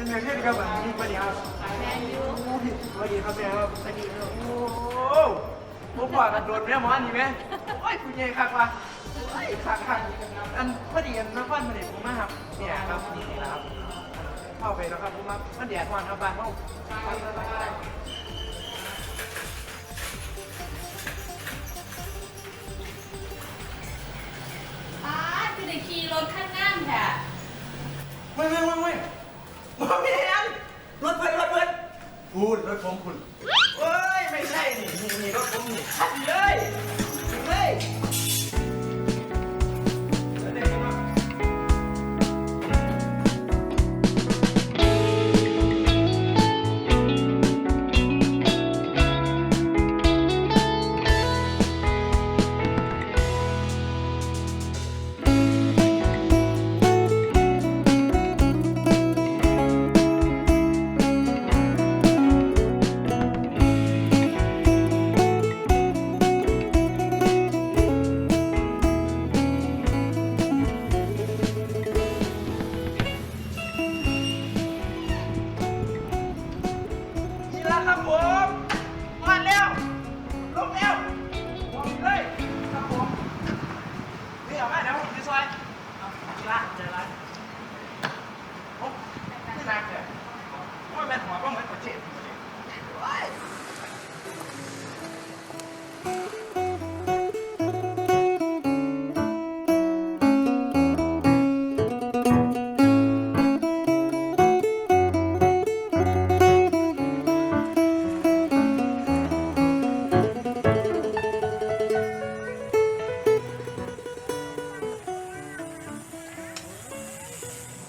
เป็นไงขึ้นครับวันนี้สวัสดีครับแมนยูสวัสดีครับแม่ครับสวัสดีครับโอ้โหผมบอกกันโดนแม่หมอนี่ไหมโอ้ยคุณยายคักว่ะโอ้ยคักคักอันพอดีอันนักวันมาเนี่ยผมมาครับเนี่ยครับนี่ครับเข้าไปแล้วครับผมมามันแดดร้อนครับบ้านเขาป้าคือได้ขี่รถข้างหน้าแท้ไม่ไม่ไม่ไม่ผ มไม่ได้อันรถเพิ่นรถเพิ่นพูดรถผมคุณเอ้ย ไม่ใช่นี่นี่นี่รถผมนี่ขัดเลยเลย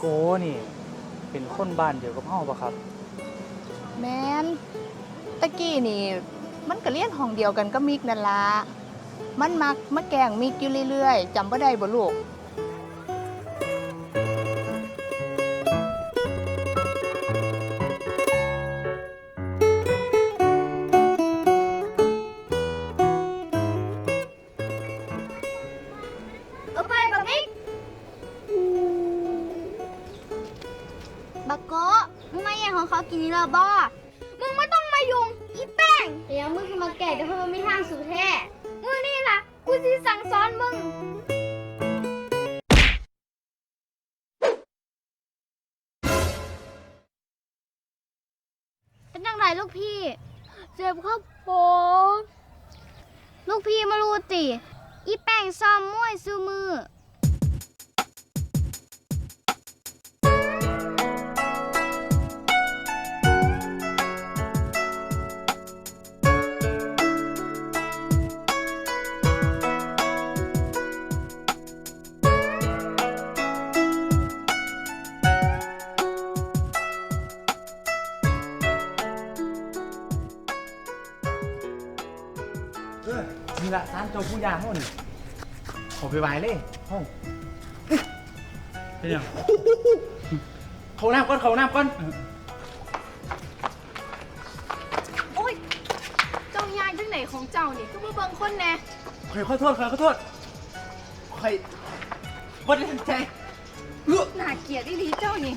โกนี่ เป็นคนบ้านเดียวกับเฮาปะครับ แมนตะกี้นี่ มันก็เรียนห้องเดียวกันก็มิกนั่นละมันมักมาแกล้งมิกอยู่เรื่อยๆจำบ่ได้บ่ลูก บครับผมลูกพี่มารูติ อีแป้งซ้อมมวยซูมือ สารเจ้าผู้ยาเฮานี่ขอไปไหวเลยเฮาเป็นยังเขาน้ำก่อนเขาน้ำก่อนโอ้ย เจ้ายายจังไหนของเจ้านี่ก็มาเบิ่งคนแน่ขอยขอโทษขอยขอโทษขอยบ่ได้ตั้งใจเลือกน่าเกลียดอีหลีเจ้านี่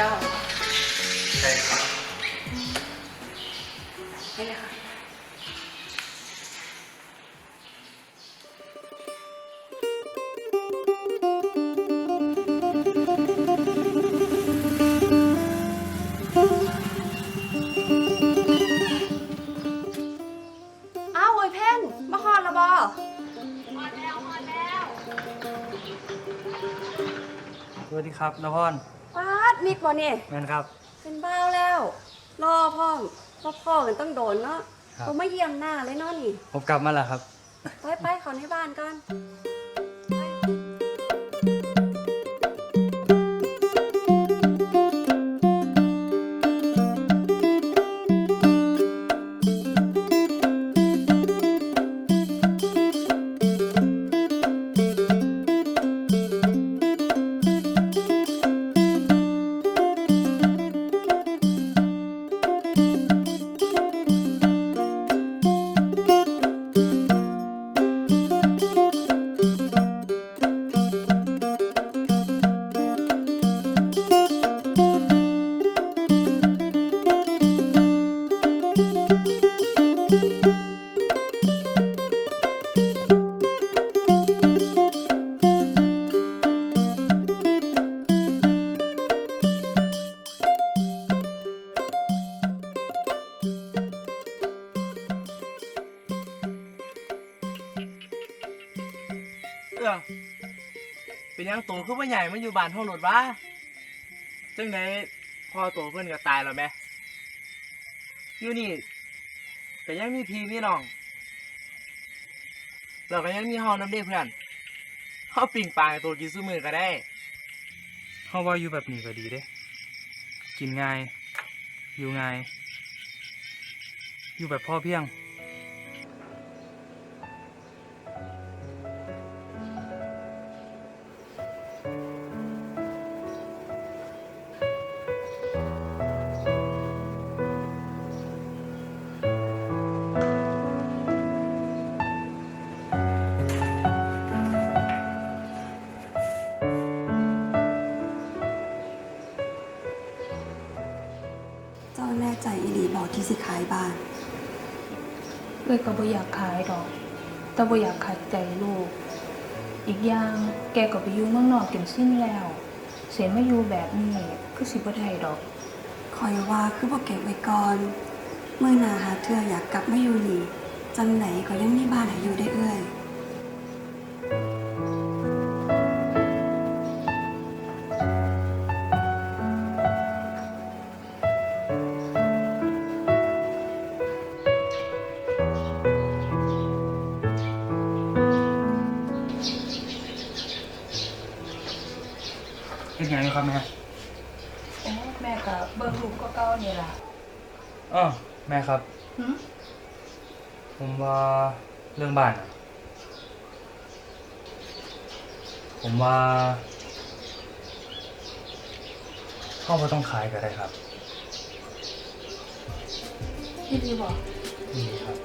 ก้าใช่ครับนี่เลยค่ะอ้าวโอยเพ่นมาฮอะบอสวัสดีครับนพร มิกบ่เนี่ยแมนครับ เป็นบ้าวแล้ว รอพ่อมพ่อพ่อกันต้องโดนเนาะครับ ผมไม่เยี่ยมหน้าเลยเนาะนี่ผมกลับมาแล้วครับ ไปไปขอในบ้านก่อน ออเป็นหยังโตคือว่าใหญ่มาอยู่บ้านห้องรถวะจังไดพ่อโตเพิ่นก็ตายแล้วแหม่อยู่นี่แต่ยังมีพี่มีน้องเราก็ยังมีเฮานำเด้เพื่อนเฮาปิ่งปลาให้โตกินซุมื้อก็ได้เฮาว่าอยู่แบบนี้ก็ดีเด้ กินง่าย อยู่ง่าย อยู่แบบพ่อเพียง เจ้าแน่ใจอีหลีบอกที่สิขายบ้าน เอ้ยก็บ่อยากขายดอก แต่บ่อยากขัดใจลูก อีกอย่างแกก็ไปอยู่เมืองนอกจนสิ้นแล้ว เสียมาอยู่แบบนี้คือสิบ่ได้ดอก คอยว่าคือบอกเก็บไว้ก่อน เมื่อหนาหาเธออยากกลับมาอยู่นี่จังไหนก็ยังมีบ้านให้อยู่ได้เอ้ย เป็นยังไงครับแม่โอ้แม่ก็เบิ่งลูกก็เก่านี่ล่ะอ้อแม่ครับหึผมว่าเรื่องบ้านอะผมว่าพ่อบ่ต้องขายก็ได้ครับพี่ดีบอก นี่ครับ